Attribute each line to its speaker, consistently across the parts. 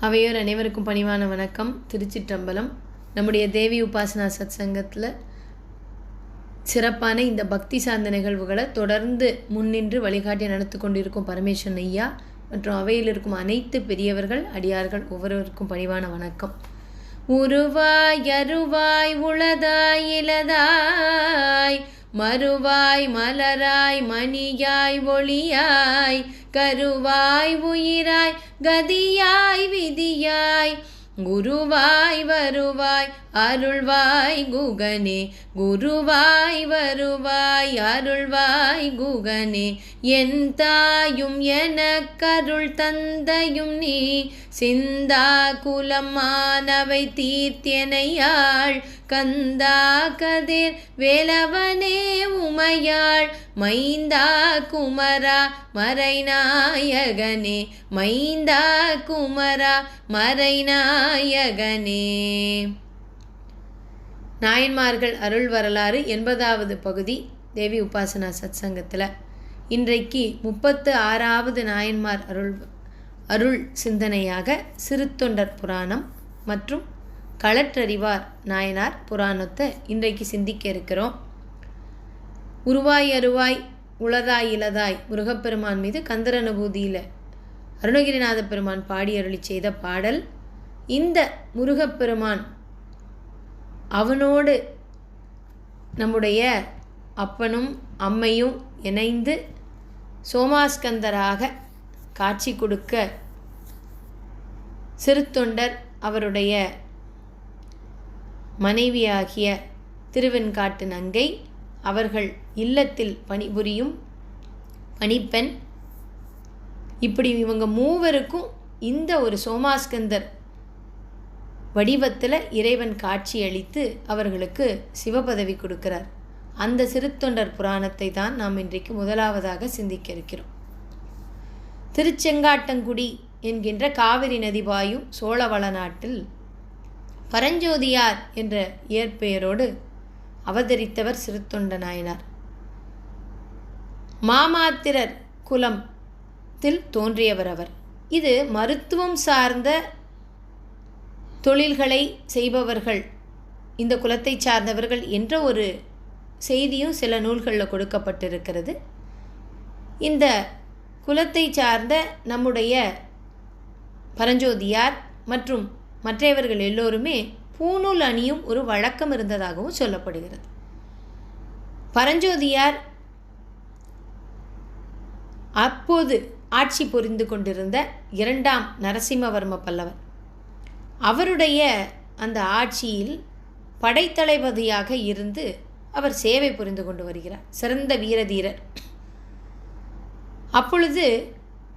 Speaker 1: அவையோர் அனைவருக்கும் பணிவான வணக்கம். திருச்சிற்றம்பலம். நம்முடைய தேவி உபாசனா சத் சங்கத்தில் சிறப்பான இந்த பக்தி சார்ந்த நிகழ்வுகளை தொடர்ந்து முன்னின்று வழிகாட்டி நடத்தி கொண்டிருக்கும் பரமேஸ்வரன் ஐயா மற்றும் அவையில் இருக்கும் அனைத்து பெரியவர்கள் அடியார்கள் ஒவ்வொருவருக்கும் பணிவான வணக்கம். உருவாய் அருவாய் உளதாய் இலதாய் மறுவாய் மலராய் மணியாய் ஒளியாய் கருவாய் உயிராய் கதியாய் விதியாய். குருவாய் வருவாய் அருள்வாய் குகனே. குருவாய் வருவாய் அருள்வாய் குகனே. என் தாயும் எனக்கருள் தந்தையும் நீ. சிந்தா குலமானவை தீர்த்தியனையாள் கந்தா கதிர் வேலவனே உமையாள் மைந்தா குமரா மறைநாயகனே மைந்தா குமரா மறைநாயகனே. நாயன்மார்கள் அருள் வரலாறு எண்பதாவது பகுதி தேவி உபாசனா சத்சங்கத்தில். இன்றைக்கு முப்பத்து ஆறாவது நாயன்மார் அருள் அருள் சிந்தனையாக சிறுத்தொண்டர் புராணம் மற்றும் களற்றறிவார் நாயனார் புராணத்தை இன்றைக்கு சிந்திக்க இருக்கிறோம். உருவாய் அருவாய் உளதாய் இலதாய் முருகப்பெருமான் மீது கந்தர் அனுபூதியில் அருணகிரிநாத பெருமான் பாடி அருளி செய்த பாடல் இந்த முருகப்பெருமான் அவனோடு நம்முடைய அப்பனும் அம்மையும் இணைந்து சோமாஸ்கந்தராக காட்சி கொடுக்க. சிறுத்தொண்டர் அவருடைய மனைவியாகிய திருவெண்காட்டு நங்கை அவர்கள் இல்லத்தில் பணிபுரியும் பணிப்பெண். இப்படி இவங்க மூவருக்கும் இந்த ஒரு சோமாஸ்கந்தர் வடிவத்தில் இறைவன் காட்சி அளித்து அவர்களுக்கு சிவபதவி கொடுக்கிறார். அந்த சிறுத்தொண்டர் புராணத்தை தான் நாம் இன்றைக்கு முதலாவதாக சிந்திக்க இருக்கிறோம். திருச்செங்காட்டங்குடி என்கின்ற காவிரி நதி பாயும் சோழவள நாட்டில் பரஞ்சோதியார் என்ற இயற்பெயரோடு அவதரித்தவர் சிறுத்தொண்ட நாயனார். மாமாத்திரர் குலத்தில் தோன்றியவர் அவர். இது மருத்துவம் சார்ந்த தொழில்களை செய்பவர்கள் இந்த குலத்தை சார்ந்தவர்கள் என்ற ஒரு செய்தியும் சில நூல்களில் கொடுக்கப்பட்டிருக்கிறது. இந்த குலத்தை சார்ந்த நம்முடைய பரஞ்சோதியார் மற்றும் மற்றவர்கள் எல்லோருமே பூநூல் அணியும் ஒரு வழக்கம் இருந்ததாகவும் சொல்லப்படுகிறது. பரஞ்சோதியார் அப்போது ஆட்சி புரிந்து கொண்டிருந்த இரண்டாம் நரசிம்மவர்ம பல்லவர் அவருடைய அந்த ஆட்சியில் படைத்தளபதியாக இருந்து அவர் சேவை புரிந்து கொண்டு வருகிறார். சிறந்த வீரதீரர். அப்பொழுது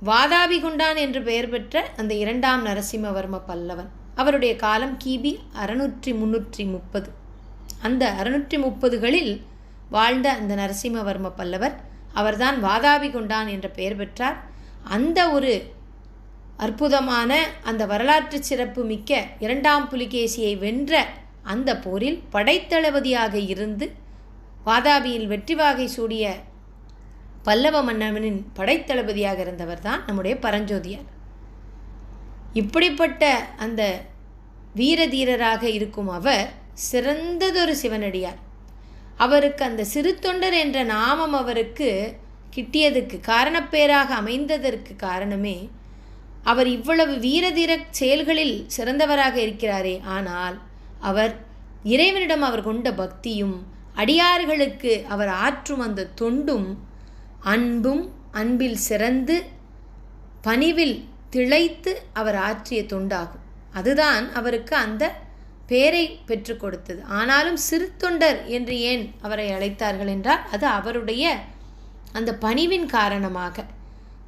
Speaker 1: வாதாபிகுண்டான் என்று பெயர் பெற்ற அந்த இரண்டாம் நரசிம்மவர்ம பல்லவன். அவருடைய காலம் கிபி அறுநூற்றி முன்னூற்றி முப்பது. அந்த அறுநூற்றி முப்பதுகளில் வாழ்ந்த அந்த நரசிம்மவர்ம பல்லவர் அவர்தான் வாதாபிகுண்டான் என்ற பெயர் பெற்றார். அந்த ஒரு அற்புதமான அந்த வரலாற்று சிறப்பு மிக்க இரண்டாம் புலிகேசியை வென்ற அந்த போரில் படைத்தளபதியாக இருந்து வாதாபியில் வெற்றி வாகை சூடிய பல்லவ மன்னவனின் படைத்தளபதியாக இருந்தவர் தான் நம்முடைய பரஞ்சோதியார். இப்படிப்பட்ட அந்த வீரதீரராக இருக்கும் அவர் சிறந்ததொரு சிவனடியார். அவருக்கு அந்த சிறு தொண்டர் என்ற நாமம் அவருக்கு கிட்டியதுக்கு காரணப்பேராக அமைந்ததற்கு காரணமே அவர் இவ்வளவு வீரதீர செயல்களில் சிறந்தவராக இருக்கிறாரே. ஆனால் அவர் இறைவனிடம் அவர் கொண்ட பக்தியும் அடியார்களுக்கு அவர் ஆற்றும் அந்த தொண்டும் அன்பும் அன்பில் சிறந்து பணிவில் திளைத்து அவர் ஆற்றிய தொண்டாகும். அதுதான் அவருக்கு அந்த பேரை பெற்று கொடுத்தது. ஆனாலும் சிறு தொண்டர் என்று ஏன் அவரை அழைத்தார்கள் என்றால் அது அவருடைய அந்த பணிவின் காரணமாக.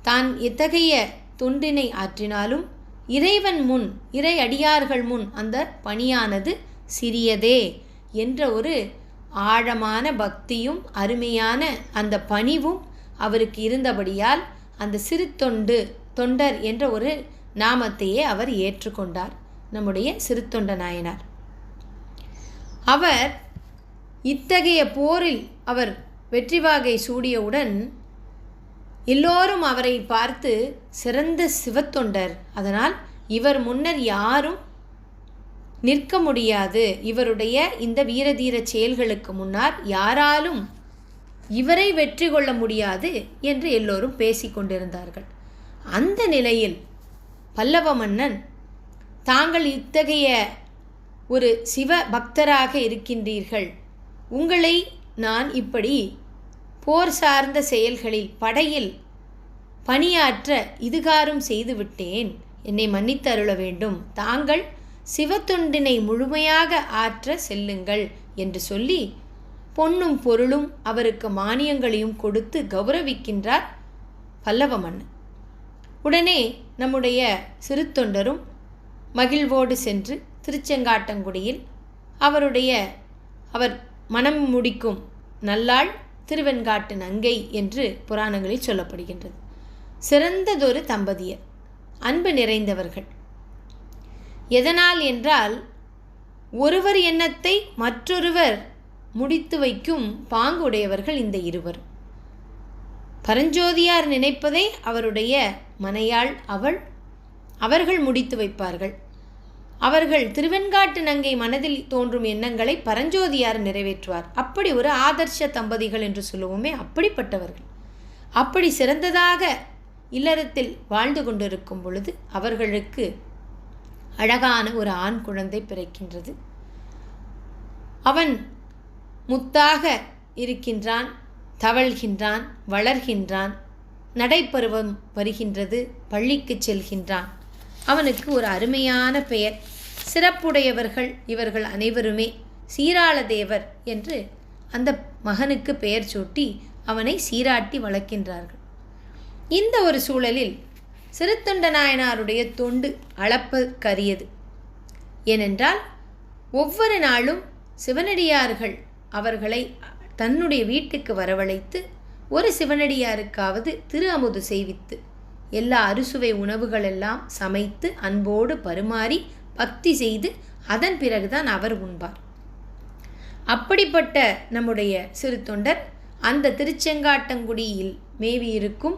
Speaker 1: தான் எத்தகைய தொண்டினை ஆற்றினாலும் இறைவன் முன் இறை அடியார்கள் முன் அந்த பணியானது சிறியதே என்ற ஒரு ஆழமான பக்தியும் அருமையான அந்த பணிவும் அவருக்கு இருந்தபடியால் அந்த சிறு தொண்டு தொண்டர் என்ற ஒரு நாமத்தையே அவர் ஏற்றுக்கொண்டார். நம்முடைய சிறு தொண்ட நாயனார். அவர் இத்தகைய போரில் அவர் வெற்றி வாகை சூடியவுடன் எல்லோரும் அவரை பார்த்து சிறந்த சிவத்தொண்டர். அதனால் இவர் முன்னர் யாரும் நிற்க முடியாது. இவருடைய இந்த வீரதீர செயல்களுக்கு முன்னால் யாராலும் இவரை வெற்றி கொள்ள முடியாது என்று எல்லோரும் பேசிக்கொண்டிருந்தார்கள் அந்த நிலையில் பல்லவ மன்னன் தாங்கள் இத்தகைய ஒரு சிவ பக்தராக இருக்கின்றீர்கள். உங்களை நான் இப்படி போர் சார்ந்த செயல்களில் படையில் பணியாற்ற இதுகாரும் செய்துவிட்டேன் என்னை மன்னித்து அருள வேண்டும். தாங்கள் சிவத்தொண்டினை முழுமையாக ஆற்ற செல்லுங்கள் என்று சொல்லி பொன்னும் பொருளும் அவருக்கு மானியங்களையும் கொடுத்து கௌரவிக்கின்றார் பல்லவ மன்னன் உடனே நம்முடைய சிறு தொண்டரும் மகிழ்வோடு சென்று திருச்செங்காட்டங்குடியில் அவருடைய அவர் மனம் முடிக்கும் நல்லாள் திருவெண்காட்டு நங்கை என்று புராணங்களில் சொல்லப்படுகின்றது. சிறந்ததொரு தம்பதியர் அன்பு நிறைந்தவர்கள். எதனால் என்றால் ஒருவர் எண்ணத்தை மற்றொருவர் முடித்து வைக்கும் பாங்குடையவர்கள் இந்த இருவர். பரஞ்சோதியார் நினைப்பதை அவருடைய மனையாள் அவள் அவர்கள் முடித்து வைப்பார்கள். அவர்கள் திருவெண்காட்டு நங்கை மனதில் தோன்றும் எண்ணங்களை பரஞ்சோதியார் நிறைவேற்றுவார். அப்படி ஒரு ஆதர்ஷ தம்பதிகள் என்று சொல்லுவோமே அப்படிப்பட்டவர்கள். அப்படி சிறந்ததாக இல்லறத்தில் வாழ்ந்து கொண்டிருக்கும் பொழுது அவர்களுக்கு அழகான ஒரு ஆண் குழந்தை பிறக்கின்றது. அவன் முத்தாக இருக்கின்றான் தவழ்கின்றான் வளர்கின்றான் நடைப்பருவம் வருகின்றது பள்ளிக்கு செல்கின்றான். அவனுக்கு ஒரு அருமையான பெயர். சிறப்புடையவர்கள் இவர்கள் அனைவருமே சீராளதேவர் என்று அந்த மகனுக்கு பெயர் சூட்டி அவனை சீராட்டி வளர்க்கின்றார்கள். இந்த ஒரு சூழலில் சிறுத்தொண்ட நாயனாருடைய தொண்டு அளப்பற்கரியது. ஏனென்றால் ஒவ்வொரு நாளும் சிவனடியார்கள் அவர்களை தன்னுடைய வீட்டுக்கு வரவழைத்து ஒரு சிவனடியாருக்காவது திரு அமுது செய்வித்து எல்லா அறுசுவை உணவுகளெல்லாம் சமைத்து அன்போடு பரிமாறி பக்தி செய்து அதன் பிறகுதான் அவர் உண்பார். அப்படிப்பட்ட நம்முடைய சிறு தொண்டர் அந்த திருச்செங்காட்டங்குடியில் மேவியிருக்கும்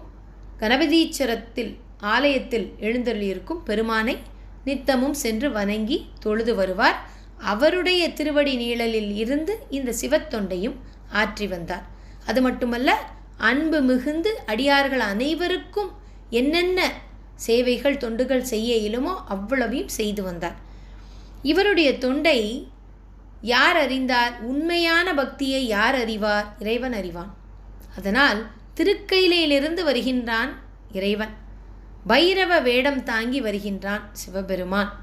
Speaker 1: கணபதீச்சரத்தில் ஆலயத்தில் எழுந்தருளியிருக்கும் பெருமானை நித்தமும் சென்று வணங்கி தொழுது வருவார். அவருடைய திருவடி நீழலில் இருந்து இந்த சிவத்தொண்டையும் ஆற்றி வந்தார். அது மட்டுமல்ல அன்பு மிகுந்து அடியார்கள் அனைவருக்கும் என்னென்ன சேவைகள் தொண்டுகள் செய்ய இயலுமோ அவ்வளவையும் செய்து வந்தார். இவருடைய தொண்டை யார் அறிந்தார்? உண்மையான பக்தியை யார் அறிவார்? இறைவன் அறிவான். அதனால் திருக்கையிலிருந்து வருகின்றான் இறைவன். பைரவ வேடம் தாங்கி வருகின்றான் சிவபெருமான்.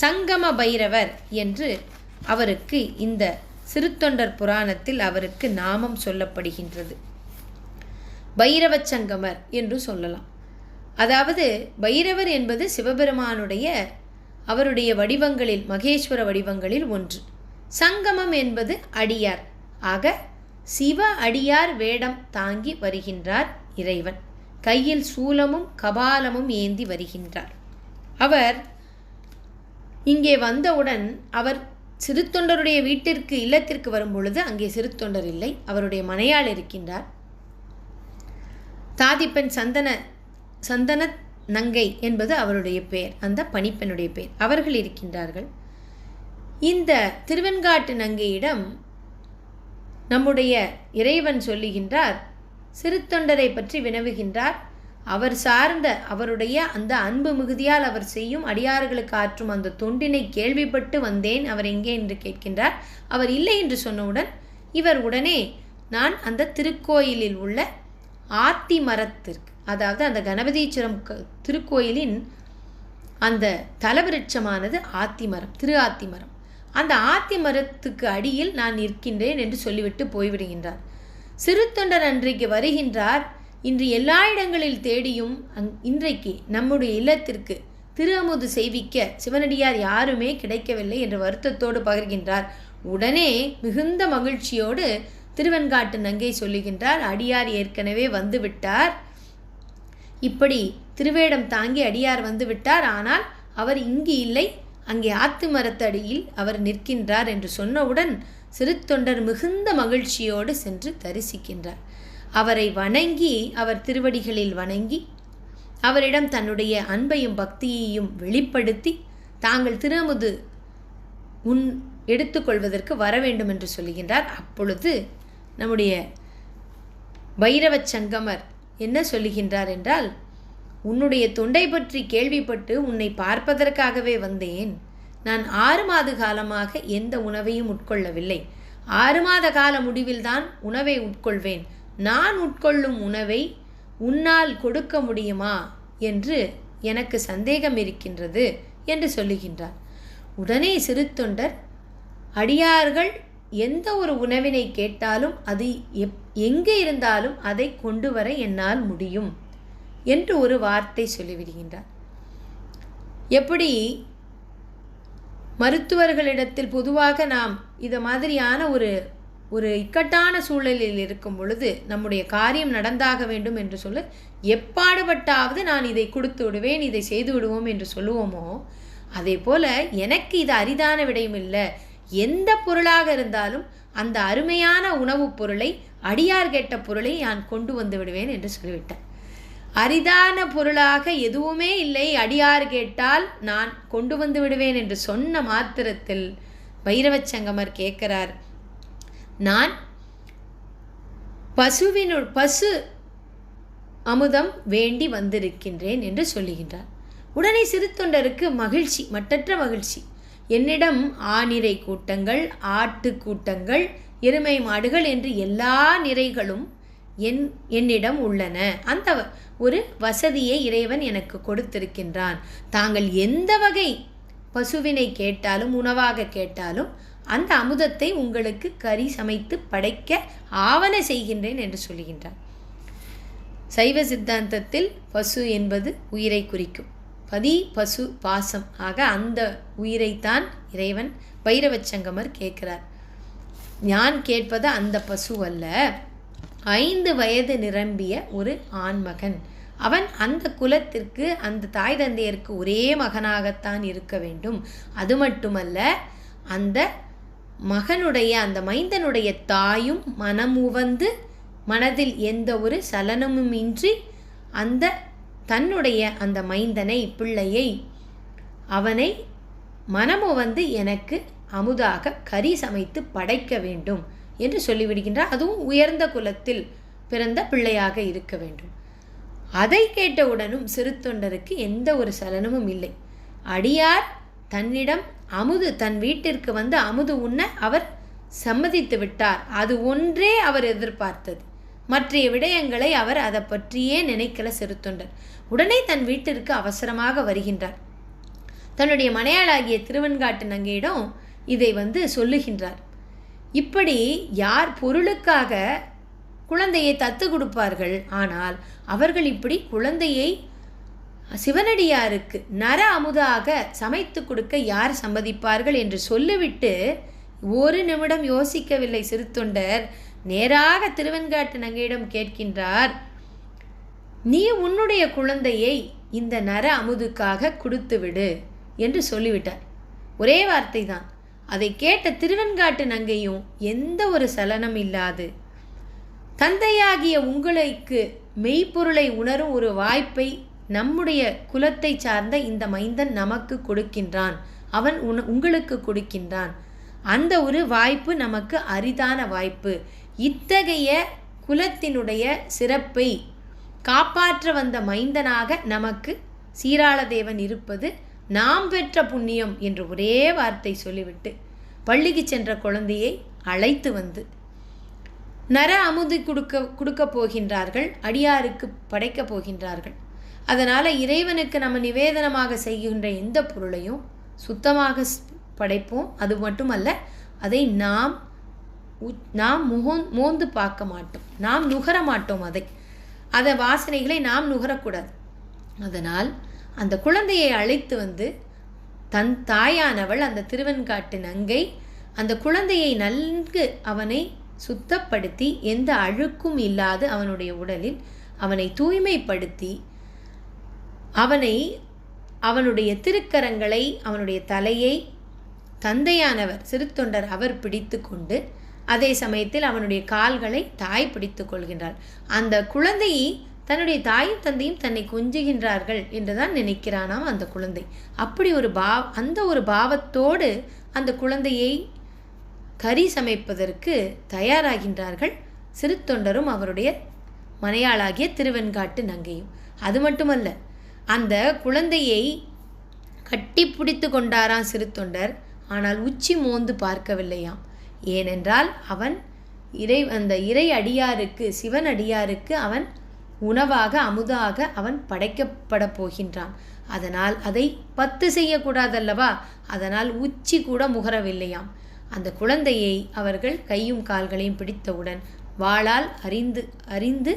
Speaker 1: சங்கம பைரவர் என்று அவருக்கு இந்த சிறுத்தொண்டர் புராணத்தில் அவருக்கு நாமம் சொல்லப்படுகின்றது. பைரவ சங்கமர் என்று சொல்லலாம். அதாவது பைரவர் என்பது சிவபெருமானுடைய அவருடைய வடிவங்களில் மகேஸ்வர வடிவங்களில் ஒன்று. சங்கமம் என்பது அடியார். ஆக சிவ அடியார் வேடம் தாங்கி வருகின்றார் இறைவன். கையில் சூலமும் கபாலமும் ஏந்தி வருகின்றார். அவர் இங்கே வந்தவுடன் அவர் சிறுத்தொண்டருடைய வீட்டிற்கு இல்லத்திற்கு வரும்பொழுது அங்கே சிறுத்தொண்டர் இல்லை. அவருடைய மனையாள் இருக்கின்றார். தாதிப்பெண் சந்தன சந்தன நங்கை என்பது அவருடைய பெயர். அந்த பணிப்பெண்ணுடைய பெயர். அவர்கள் இருக்கின்றார்கள். இந்த திருவெண்காட்டு நங்கையிடம் நம்முடைய இறைவன் சொல்லுகின்றார் சிறுத்தொண்டரை பற்றி வினவுகின்றார். அவர் சார்ந்த அவருடைய அந்த அன்பு மிகுதியால் அவர் செய்யும் அடியார்களுக்கு ஆற்றும் அந்த தொண்டினை கேள்விப்பட்டு வந்தேன். அவர் எங்கே என்று கேட்கின்றார். அவர் இல்லை என்று சொன்னவுடன் இவர் உடனே நான் அந்த திருக்கோயிலில் உள்ள ஆத்தி மரத்திற்கு அதாவது அந்த கணபதீஸ்வரம் திருக்கோயிலின் அந்த தலவிருட்சமானது ஆத்தி மரம் திரு ஆத்தி மரம். அந்த ஆத்தி மரத்துக்கு அடியில் நான் நிற்கின்றேன் என்று சொல்லிவிட்டு போய்விடுகின்றார். சிறு தொண்டர் அன்றைக்கு வருகின்றார். இன்று எல்லா இடங்களில் தேடியும் அங் இன்றைக்கு நம்முடைய இல்லத்திற்கு திரு அமுது செய்விக்க சிவனடியார் யாருமே கிடைக்கவில்லை என்ற வருத்தத்தோடு பகிர்கின்றார். உடனே மிகுந்த மகிழ்ச்சியோடு திருவெண்காட்டு நங்கை சொல்லுகின்றார். அடியார் ஏற்கனவே வந்துவிட்டார். இப்படி திருவேடம் தாங்கி அடியார் வந்துவிட்டார். ஆனால் அவர் இங்கு இல்லை. அங்கே ஆத்து மரத்தடியில் அவர் நிற்கின்றார் என்று சொன்னவுடன் சிறு தொண்டர் மிகுந்த மகிழ்ச்சியோடு சென்று தரிசிக்கின்றார். அவரை வணங்கி அவர் திருவடிகளில் வணங்கி அவரிடம் தன்னுடைய அன்பையும் பக்தியையும் வெளிப்படுத்தி தாங்கள் திருமுது உன் எடுத்துக்கொள்வதற்கு வர வேண்டும் என்று சொல்லுகின்றார். அப்பொழுது நம்முடைய பைரவச் சங்கமர் என்ன சொல்லுகின்றார் என்றால் உன்னுடைய தொண்டை பற்றி கேள்விப்பட்டு உன்னை பார்ப்பதற்காகவே வந்தேன். நான் ஆறு மாத காலமாக எந்த உணவையும் உட்கொள்ளவில்லை. ஆறு மாத கால முடிவில்தான் உணவை உட்கொள்வேன். நான் உட்கொள்ளும் உணவை உன்னால் கொடுக்க முடியுமா என்று எனக்கு சந்தேகம் இருக்கின்றது என்று சொல்லுகின்றார். உடனே சிறு தொண்டர் அடியார்கள் எந்த ஒரு உணவினை கேட்டாலும் அது எப் எங்கே இருந்தாலும் அதை கொண்டு வர என்னால் முடியும் என்று ஒரு வார்த்தை சொல்லிவிடுகின்றார். எப்படி மருத்துவர்களிடத்தில் பொதுவாக நாம் இது மாதிரியான ஒரு ஒரு இக்கட்டான சூழலில் இருக்கும் பொழுது நம்முடைய காரியம் நடந்தாக வேண்டும் என்று சொல்ல எப்பாடுபட்டாவது நான் இதை கொடுத்து விடுவேன் இதை செய்து விடுவோம் என்று சொல்லுவோமோ அதே போல் எனக்கு இது அரிதான விடயம் இல்லை. எந்த பொருளாக இருந்தாலும் அந்த அருமையான உணவுப் பொருளை அடியார் கேட்ட பொருளை நான் கொண்டு வந்து விடுவேன் என்று சொல்லிவிட்டேன். அரிதான பொருளாக எதுவுமே இல்லை அடியார் கேட்டால் நான் கொண்டு வந்து விடுவேன் என்று சொன்ன மாத்திரத்தில் பைரவச்சங்கமர் கேட்கிறார் நான் பசுவினு பசு அமுதம் வேண்டி வந்திருக்கின்றேன் என்று சொல்லுகின்றார். உடனே சிறுத்தொண்டருக்கு மகிழ்ச்சி மட்டற்ற மகிழ்ச்சி. என்னிடம் ஆநிறை கூட்டங்கள் ஆட்டு கூட்டங்கள் எருமை மாடுகள் என்று எல்லா நிறைகளும் என் என்னிடம் உள்ளன. அந்த ஒரு வசதியை இறைவன் எனக்கு கொடுத்திருக்கின்றான். தாங்கள் எந்த வகை பசுவினை கேட்டாலும் உணவாக கேட்டாலும் அந்த அமுதத்தை உங்களுக்கு கறி சமைத்து படைக்க ஆவண செய்கின்றேன் என்று சொல்கின்றார் சைவ சித்தாந்தத்தில் பசு என்பது உயிரை குறிக்கும். பதி பசு பாசம் ஆக அந்த உயிரைத்தான் இறைவன் பைரவச்சங்கமர் கேட்கிறார். ஞான் கேட்பது அந்த பசு அல்ல. ஐந்து வயது நிரம்பிய ஒரு ஆண்மகன். அவன் அந்த குலத்திற்கு அந்த தாய் தந்தையருக்கு ஒரே மகனாகத்தான் இருக்க வேண்டும். அது மட்டுமல்ல அந்த மகனுடைய அந்த மைந்தனுடைய தாயும் மனமுவந்து மனதில் எந்த ஒரு சலனமும் இன்றி அந்த தன்னுடைய அந்த மைந்தனை பிள்ளையை அவனை மனமு வந்து எனக்கு அமுதாக கறி சமைத்து படைக்க வேண்டும் என்று சொல்லிவிடுகின்றார். அதுவும் உயர்ந்த குலத்தில் பிறந்த பிள்ளையாக இருக்க வேண்டும். அதை கேட்டவுடனும் சிறு தொண்டருக்கு எந்த ஒரு சலனமும் இல்லை. அடியார் தன்னிடம் அமுது தன் வீட்டிற்கு வந்து அமுது உண்ண அவர் சம்மதித்து விட்டார். அது ஒன்றே அவர் எதிர்பார்த்தது. மற்றைய விடயங்களை அவர் அதை பற்றியே நினைக்கல சிறுத்தொண்டர். உடனே தன் வீட்டிற்கு அவசரமாக வருகின்றார். தன்னுடைய மனையாளாகிய திருவன்காட்டு நங்கையிடம் இதை வந்து சொல்லுகின்றார். இப்படி யார் பொருளுக்காக குழந்தையை தத்து கொடுப்பார்கள்? ஆனால் அவர்கள் இப்படி குழந்தையை சிவனடியாருக்கு நர அமுதாக சமைத்து கொடுக்க யார் சம்மதிப்பார்கள் என்று சொல்லிவிட்டு ஒரு நிமிடம் யோசிக்கவில்லை சிறு தொண்டர் நேராக திருவெண்காட்டு நங்கையிடம் கேட்கின்றார் நீ உன்னுடைய குழந்தையை இந்த நர அமுதுக்காக கொடுத்து விடு என்று சொல்லிவிட்டார். ஒரே வார்த்தை தான் அதை கேட்ட திருவெண்காட்டு நங்கையும் எந்த ஒரு சலனம் இல்லாது தந்தையாகிய உங்களுக்கு மெய்ப்பொருளை உணரும் ஒரு வாய்ப்பை நம்முடைய குலத்தை சார்ந்த இந்த மைந்தன் நமக்கு கொடுக்கின்றான். அவன் உன் உங்களுக்கு கொடுக்கின்றான். அந்த ஒரு வாய்ப்பு நமக்கு அரிதான வாய்ப்பு. இத்தகைய குலத்தினுடைய சிறப்பை காப்பாற்ற வந்த மைந்தனாக நமக்கு சீராளதேவன் இருப்பது நாம் பெற்ற புண்ணியம் என்று ஒரே வார்த்தை சொல்லிவிட்டு பள்ளிக்கு சென்ற குழந்தையை அழைத்து வந்து நர அமுது கொடுக்க கொடுக்க போகின்றார்கள் அடியாருக்கு படைக்கப் போகின்றார்கள். அதனால் இறைவனுக்கு நம்ம நிவேதனமாக செய்கின்ற எந்த பொருளையும் சுத்தமாக படைப்போம். அது மட்டுமல்ல அதை நாம் நாம் முகோ மோந்து பார்க்க மாட்டோம். நாம் நுகர மாட்டோம் அதை. அதை வாசனைகளை நாம் நுகரக்கூடாது. அதனால் அந்த குழந்தையை அழைத்து வந்து தன் தாயானவள் அந்த திருவெண்காட்டு நங்கை அந்த குழந்தையை நன்கு அவனை சுத்தப்படுத்தி எந்த அழுக்கும் இல்லாது அவனுடைய உடலில் அவனை தூய்மைப்படுத்தி அவனை அவனுடைய திருக்கரங்களை அவனுடைய தலையை தந்தையானவர் சிறுத்தொண்டர் அவர் பிடித்து கொண்டு அதே சமயத்தில் அவனுடைய கால்களை தாய் பிடித்து கொள்கின்றார் அந்த குழந்தையை தன்னுடைய தாயும் தந்தையும் தன்னை கொஞ்சுகின்றார்கள் என்றுதான் நினைக்கிறானாம் அந்த குழந்தை. அப்படி ஒரு பாவ் அந்த ஒரு பாவத்தோடு அந்த குழந்தையை கறி சமைப்பதற்கு தயாராகின்றார்கள் சிறு தொண்டரும் அவருடைய மனையாளாகிய திருவெண்காட்டு நங்கையும். அது மட்டுமல்ல அந்த குழந்தையை கட்டி பிடித்து கொண்டாராம் சிறு தொண்டர். ஆனால் உச்சி மோந்து பார்க்கவில்லையாம். ஏனென்றால் அவன் இறை அந்த இறை அடியாருக்கு சிவன் அடியாருக்கு அவன் உணவாக அமுதாக அவன் படைக்கப்பட போகின்றான். அதனால் அதை பத்து செய்யக்கூடாதல்லவா? அதனால் உச்சி கூட முகரவில்லையாம். அந்த குழந்தையை அவர்கள் கையும் கால்களையும் பிடித்தவுடன் வாளால் அறிந்து அறிந்து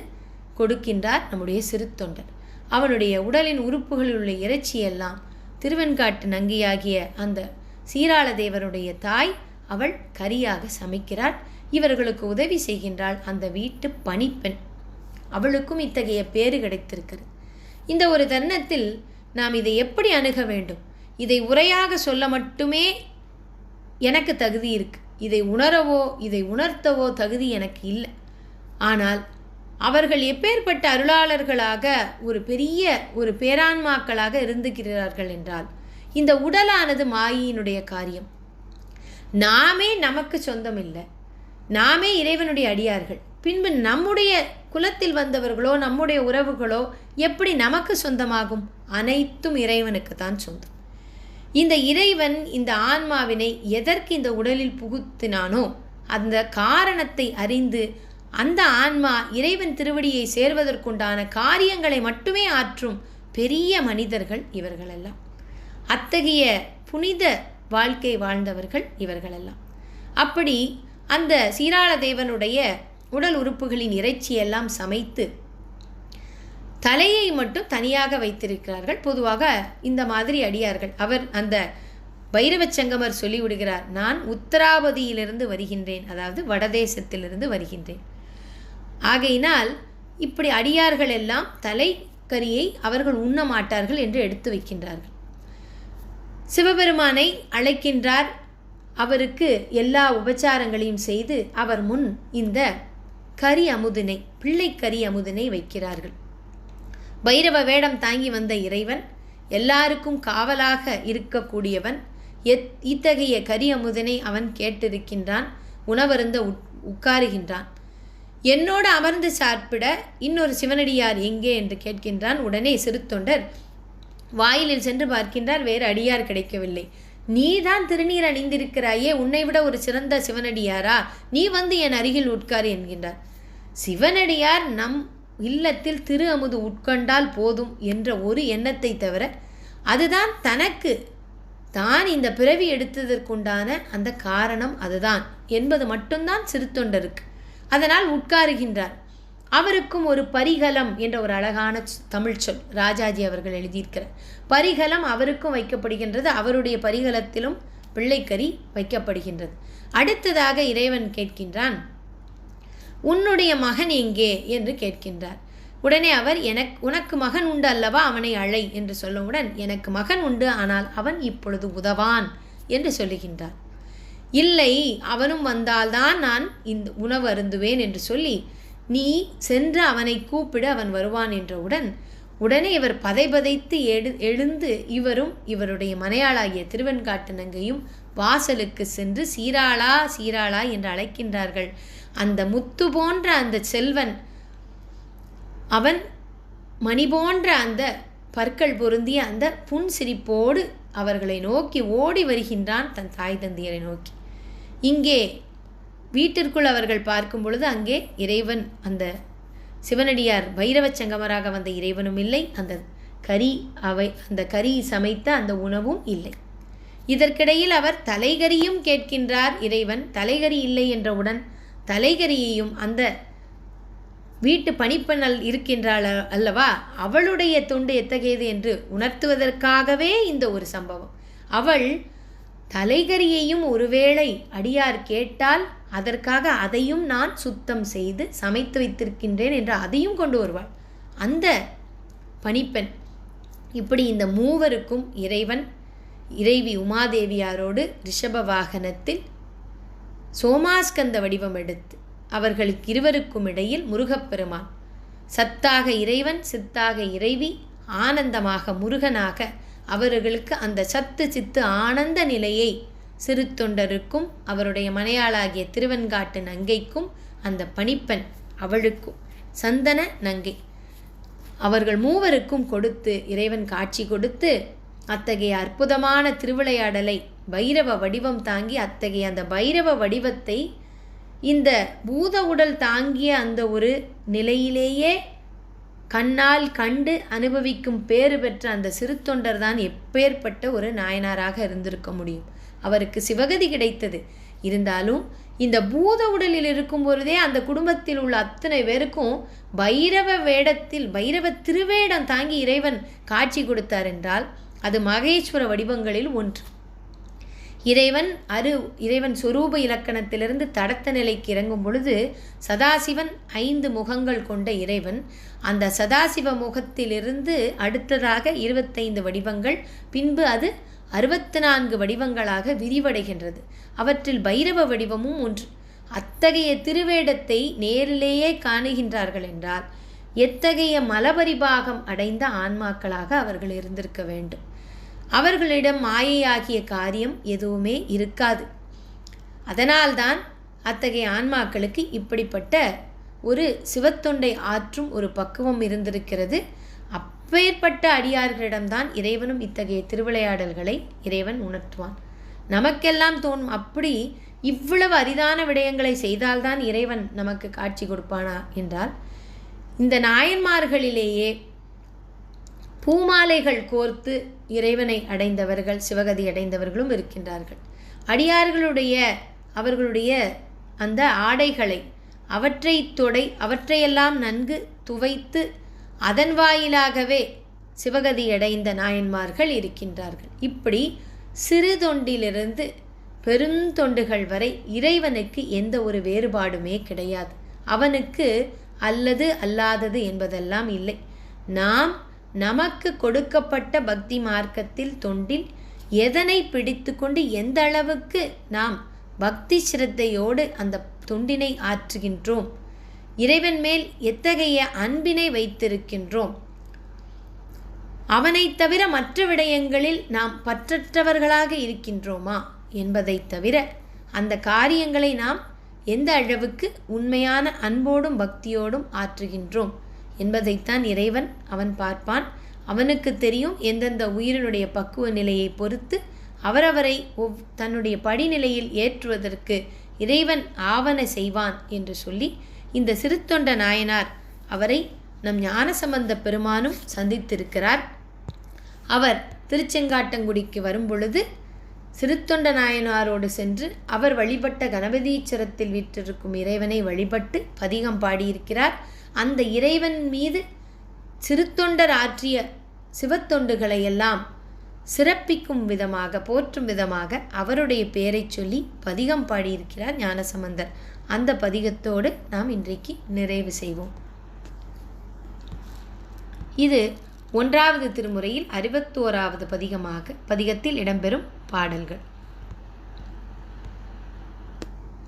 Speaker 1: கொடுக்கின்றார் நம்முடைய சிறு தொண்டர். அவனுடைய உடலின் உறுப்புகளில் உள்ள இறைச்சியெல்லாம் திருவெண்காட்டு நங்கியாகிய அந்த சீராள தேவருடைய தாய் அவள் கரியாக சமைக்கிறாள். இவர்களுக்கு உதவி செய்கின்றாள் அந்த வீட்டு பணிப்பெண். அவளுக்கும் இத்தகைய பேறு கிடைத்திருக்கிறது. இந்த ஒரு தருணத்தில் நாம் இதை எப்படி அணுக வேண்டும்? இதை உரையாக சொல்ல மட்டுமே எனக்கு தகுதி இருக்கு. இதை உணரவோ இதை உணர்த்தவோ தகுதி எனக்கு இல்லை. ஆனால் அவர்கள் எப்பேற்பட்ட அருளாளர்களாக ஒரு பெரிய ஒரு பேரான்மாக்களாக இருந்துகிறார்கள் என்றால் இந்த உடலானது மாயினுடைய காரியம். நாமே நமக்கு சொந்தம் இல்லை நாமே இறைவனுடைய அடியார்கள். பின்பு நம்முடைய குலத்தில் வந்தவர்களோ நம்முடைய உறவுகளோ எப்படி நமக்கு சொந்தமாகும்? அனைத்தும் இறைவனுக்கு தான் சொந்தம். இந்த இறைவன் இந்த ஆன்மாவினை எதற்கு இந்த உடலில் புகுத்தினானோ அந்த காரணத்தை அறிந்து அந்த ஆன்மா இறைவன் திருவடியை சேர்வதற்குண்டான காரியங்களை மட்டுமே ஆற்றும் பெரிய மனிதர்கள் இவர்களெல்லாம். அத்தகைய புனித வாழ்க்கை வாழ்ந்தவர்கள் இவர்களெல்லாம். அப்படி அந்த சீராள தேவனுடைய உடல் உறுப்புகளின் இறைச்சியெல்லாம் சமைத்து தலையை மட்டும் தனியாக வைத்திருக்கிறார்கள். பொதுவாக இந்த மாதிரி அடியார்கள். அவர் அந்த பைரவச்சங்கமர் சொல்லிவிடுகிறார் நான் உத்தராபதியிலிருந்து வருகின்றேன் அதாவது வடதேசத்திலிருந்து வருகின்றேன். ஆகையினால் இப்படி அடியார்கள் எல்லாம் தலைக்கரியை அவர்கள் உண்ண மாட்டார்கள் என்று எடுத்து வைக்கின்றார்கள். சிவபெருமானை அழைக்கின்றார். அவருக்கு எல்லா உபச்சாரங்களையும் செய்து அவர் முன் இந்த கரி அமுதினை பிள்ளை கரி அமுதினை வைக்கிறார்கள். பைரவ வேடம் தாங்கி வந்த இறைவன் எல்லாருக்கும் காவலாக இருக்கக்கூடியவன் எத் இத்தகைய கரி அமுதனை அவன் கேட்டிருக்கின்றான் உணவருந்த உட் உட்காருகின்றான். என்னோடு அமர்ந்து சார்பிட இன்னொரு சிவனடியார் எங்கே என்று கேட்கின்றான். உடனே சிறுத்தொண்டர் வாயிலில் சென்று பார்க்கின்றார் வேறு அடியார் கிடைக்கவில்லை. நீதான் திருநீர் அணிந்திருக்கிறாயே உன்னை விட ஒரு சிறந்த சிவனடியாரா? நீ வந்து என் அருகில் உட்கார் என்கின்றார். சிவனடியார் நம் இல்லத்தில் திரு அமுது உட்கொண்டால் போதும் என்ற ஒரு எண்ணத்தை தவிர அதுதான் தனக்கு. தான் இந்த பிறவி எடுத்ததற்குண்டான அந்த காரணம் அதுதான் என்பது மட்டும்தான் சிறுத்தொண்டருக்கு அதனால் உட்காருகின்றார். அவருக்கும் ஒரு பரிகலம் என்ற ஒரு அழகான தமிழ் சொல் ராஜாஜி அவர்கள் எழுதியிருக்கிறார். பரிகலம் அவருக்கும் வைக்கப்படுகின்றது அவருடைய பரிகலத்திலும் பிள்ளைக்கறி வைக்கப்படுகின்றது. அடுத்ததாக இறைவன் கேட்கின்றான் உன்னுடைய மகன் எங்கே? என்று கேட்கின்றார். உடனே அவர் எனக்கு உனக்கு மகன் உண்டு அல்லவா? அவனை அழை என்று சொல்லவுடன் எனக்கு மகன் உண்டு ஆனால் அவன் இப்பொழுது உதவான் என்று சொல்லுகின்றார். இல்லை அவனும் வந்தால்தான் நான் இந்த உணவு அருந்துவேன் என்று சொல்லி நீ சென்று அவனை கூப்பிட அவன் வருவான் என்றவுடன் உடனே இவர் பதைபதைத்து எழு எழுந்து இவரும் இவருடைய மனையாளாகிய திருவெண்காட்டு நங்கையும் வாசலுக்கு சென்று சீராளா சீராளா என்று அழைக்கின்றார்கள். அந்த முத்து போன்ற அந்த செல்வன் அவன் மணி போன்ற அந்த பற்கள் பொருந்திய அந்த புன் சிரிப்போடு அவர்களை நோக்கி ஓடி வருகின்றான் தன் தாய் தந்தையரை நோக்கி. இங்கே வீட்டிற்குள் அவர்கள் பார்க்கும் பொழுது அங்கே இறைவன் அந்த சிவனடியார் பைரவச் சங்கமராக வந்த இறைவனும் இல்லை. அந்த கறி அவை அந்த கறி சமைத்த அந்த உணவும் இல்லை. இதற்கிடையில் அவர் தலைகரியும் கேட்கின்றார் இறைவன். தலைகரி இல்லை என்றவுடன் தலைகரியையும் அந்த வீட்டு பணிப்பெண்ணல் இருக்கின்றாள் அல்லவா? அவளுடைய தொண்டு எத்தகையது என்று உணர்த்துவதற்காகவே இந்த ஒரு சம்பவம். அவள் தலைகரியையும் ஒருவேளை அடியார் கேட்டால் அதற்காக அதையும் நான் சுத்தம் செய்து சமைத்து வைத்திருக்கின்றேன் என்று அதையும் கொண்டு வருவாள். அந்த பணிப்பெண் இப்படி இந்த மூவருக்கும் இறைவன் இறைவி உமாதேவியாரோடு ரிஷப வாகனத்தில் சோமாஸ்கந்த வடிவம் எடுத்து அவர்களுக்கு இருவருக்கும் இடையில் முருகப்பெருமான் சத்தாக இறைவன் சித்தாக இறைவி ஆனந்தமாக முருகனாக அவர்களுக்கு அந்த சத்து சித்து ஆனந்த நிலையை சிறு தொண்டருக்கும் அவருடைய மனையாளாகிய திருவெண்காட்டு நங்கைக்கும் அந்த பணிப்பெண் அவளுக்கும் சந்தன நங்கை. அவர்கள் மூவருக்கும் கொடுத்து இறைவன் காட்சி கொடுத்து அத்தகைய அற்புதமான திருவிளையாடலை பைரவ வடிவம் தாங்கி அத்தகைய அந்த பைரவ வடிவத்தை இந்த பூத உடல் தாங்கிய அந்த ஒரு நிலையிலேயே கண்ணால் கண்டு அனுபவிக்கும் பேறு பெற்ற அந்த சிறு தொண்டர் தான் எப்பேற்பட்ட ஒரு நாயனாராக இருந்திருக்க முடியும். அவருக்கு சிவகதி கிடைத்தது. இருந்தாலும் இந்த பூத உடலில் இருக்கும் பொழுதே அந்த குடும்பத்தில் உள்ள அத்தனை பேருக்கும் பைரவ வேடத்தில் பைரவ திருவேடம் தாங்கி இறைவன் காட்சி கொடுத்தார் என்றால் அது மகேஸ்வர வடிவங்களில் ஒன்று. இறைவன் அரு இறைவன் சொரூப இலக்கணத்திலிருந்து தடத்த நிலைக்கு இறங்கும் பொழுது சதாசிவன் ஐந்து முகங்கள் கொண்ட இறைவன். அந்த சதாசிவ முகத்திலிருந்து அடுத்ததாக இருபத்தைந்து வடிவங்கள் பின்பு அது அறுபத்தி நான்கு வடிவங்களாக விரிவடைகின்றது. அவற்றில் பைரவ வடிவமும் ஒன்று. அத்தகைய திருவேடத்தை நேரிலேயே காணுகின்றார்கள் என்றால் எத்தகைய மலபரிபாகம் அடைந்த ஆன்மாக்களாக அவர்கள் இருந்திருக்க வேண்டும்? அவர்களிடம் மாயையாகிய காரியம் எதுவுமே இருக்காது. அதனால்தான் அத்தகைய ஆன்மாக்களுக்கு இப்படிப்பட்ட ஒரு சிவத்தொண்டை ஆற்றும் ஒரு பக்குவம் இருந்திருக்கிறது. அப்பேற்பட்ட அடியார்களிடம்தான் இறைவனும் இத்தகைய திருவிளையாடல்களை இறைவன் உணர்த்துவான். நமக்கெல்லாம் தோணும் அப்படி இவ்வளவு அரிதான விடயங்களை செய்தால்தான் இறைவன் நமக்கு காட்சி கொடுப்பானா? என்றால் இந்த நாயன்மார்களிலேயே பூமாலைகள் கோர்த்து இறைவனை அடைந்தவர்கள் சிவகதி அடைந்தவர்களும் இருக்கின்றார்கள். அடியார்களுடைய அவர்களுடைய அந்த ஆடைகளை அவற்றை தொடை அவற்றையெல்லாம் நன்கு துவைத்து அதன் வாயிலாகவே சிவகதி அடைந்த நாயன்மார்கள் இருக்கின்றார்கள். இப்படி சிறு தொண்டிலிருந்து பெருந்தொண்டுகள் வரை இறைவனுக்கு எந்த ஒரு வேறுபாடுமே கிடையாது. அவனுக்கு அல்லது அல்லாதது என்பதெல்லாம் இல்லை. நாம் நமக்கு கொடுக்கப்பட்ட பக்தி மார்க்கத்தில் தொண்டில் எதனை பிடித்து கொண்டு எந்த அளவுக்கு நாம் பக்தி சிரத்தையோடு அந்த தொண்டினை ஆற்றுகின்றோம்? இறைவன் மேல் எத்தகைய அன்பினை வைத்திருக்கின்றோம்? அவனை தவிர மற்ற விடயங்களில் நாம் பற்றற்றவர்களாக இருக்கின்றோமா என்பதை தவிர அந்த காரியங்களை நாம் எந்த அளவுக்கு உண்மையான அன்போடும் பக்தியோடும் ஆற்றுகின்றோம்? என்பதைத்தான் இறைவன் அவன் பார்ப்பான். அவனுக்கு தெரியும் எந்தெந்த உயிரினுடைய பக்குவ நிலையை பொறுத்து அவரவரை ஒவ் தன்னுடைய படிநிலையில் ஏற்றுவதற்கு இறைவன் ஆவன செய்வான் என்று சொல்லி இந்த சிறுத்தொண்ட நாயனார் அவரை நம் ஞானசம்பந்த பெருமானும் சந்தித்திருக்கிறார். அவர் திருச்செங்காட்டங்குடிக்கு வரும்பொழுது சிறுத்தொண்ட நாயனாரோடு சென்று அவர் வழிபட்ட கணபதீச்சரத்தில் வீற்றிருக்கும் இறைவனை வழிபட்டு பதிகம் பாடியிருக்கிறார். அந்த இறைவன் மீது சிறுத்தொண்டர் ஆற்றிய சிவத்தொண்டுகளையெல்லாம் சிறப்பிக்கும் விதமாக போற்றும் விதமாக அவருடைய பெயரைச் சொல்லி பதிகம் பாடியிருக்கிறார் ஞானசம்பந்தர். அந்த பதிகத்தோடு நாம் இன்றைக்கு நிறைவு செய்வோம். இது ஒன்றாவது திருமுறையில் அறுபத்தோராவது பதிகமாக பதிகத்தில் இடம்பெறும் பாடல்கள்.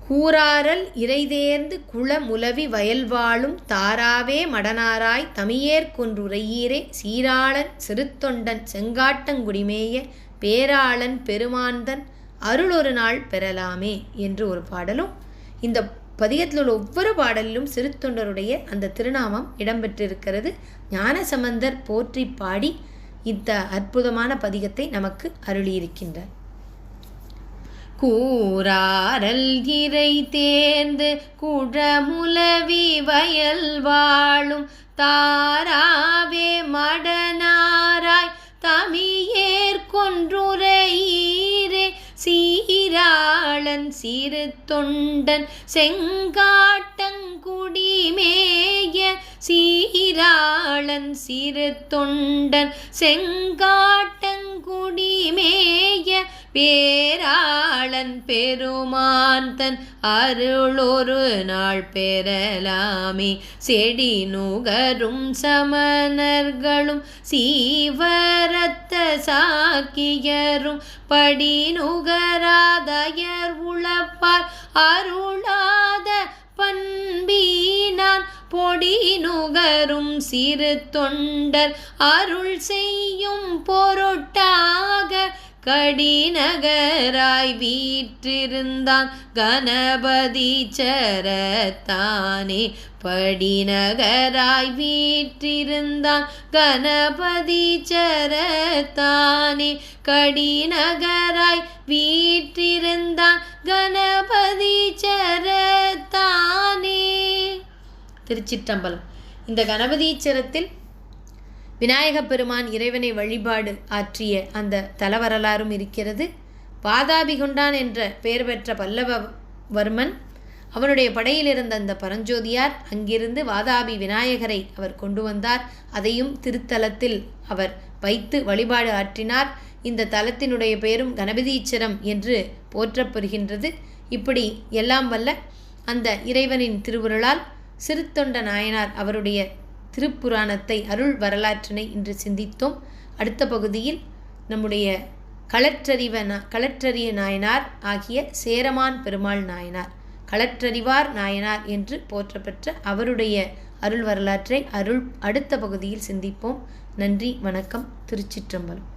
Speaker 1: கூறாரல் இறைதேர்ந்து குளமுலவி வயல்வாழும் தாராவே மடனாராய் தமியேற்கொன்றுரையீரே சீராளன் சிறுத்தொண்டன் செங்காட்டங்குடிமேய பேராளன் பெருமாந்தன் அருளொரு நாள் பெறலாமே என்று ஒரு பாடலும் இந்த பதிகத்தில் உள்ள ஒவ்வொரு பாடலிலும் சிறுத்தொண்டருடைய அந்த திருநாமம் இடம்பெற்றிருக்கிறது. ஞானசம்பந்தர் போற்றி பாடி இந்த அற்புதமான பதிகத்தை நமக்கு அருளியிருக்கின்றார். கூறாரல் இறை தேர்ந்து குழமுலவி வயல் வாழும் தாராவே மடனாராய் தமியேற்கொன்றுரையீரே சீராளன் சிறு தொண்டன் செங்காட்டங்குடிமேய சீராளன் சிறு தொண்டன் செங்காட்டங்குடிமேய பேராளன் பெருமான் தன் அருளொரு நாள் பெறலாமே. செடி நுகரும் சமணர்களும் சீவரத்த சாக்கியரும் படி நுகர் நுகராதயர் உழப்பார். அருளாத பண்பீனான் பொடி நுகரும் சிறு தொண்டர். அருள் செய்யும் பொருட்டாக கடிநகராய் வீற்றிருந்தான் கணபதி சரத்தானே. படிநகராய் வீற்றிருந்தான் கணபதி சரத்தானே. கடிநகராய் வீற்றிருந்தான் கணபதி சரத்தானே. திருச்சிற்றம்பலம். இந்த கணபதீச்சரத்தில் விநாயகப் பெருமான் இறைவனை வழிபாடு ஆற்றிய அந்த தலவரலாறும் இருக்கிறது. பாதாபிகுண்டான் என்ற பெயர் பெற்ற பல்லவவர்மன் அவனுடைய படையில் இருந்த அந்த பரஞ்சோதியார் அங்கிருந்து வாதாபி விநாயகரை அவர் கொண்டு வந்தார். அதையும் திருத்தலத்தில் அவர் வைத்து வழிபாடு ஆற்றினார். இந்த தலத்தினுடைய பெயரும் கணபதீச்சரம் என்று போற்றப்பெறுகின்றது இப்படி எல்லாம் வல்ல அந்த இறைவனின் திருவுருளால் சிறுத்தொண்ட நாயனார் அவருடைய திருப்புராணத்தை அருள் வரலாற்றினை இன்று சிந்தித்தோம். அடுத்த பகுதியில் நம்முடைய களற்றறிவ களற்றறிய நாயனார் ஆகிய சேரமான் பெருமாள் நாயனார் களற்றறிவார் நாயனார் என்று போற்றப்பெற்ற அவருடைய அருள் வரலாற்றை அருள் அடுத்த பகுதியில் சிந்திப்போம். நன்றி வணக்கம் திருச்சிற்றம்பலம்.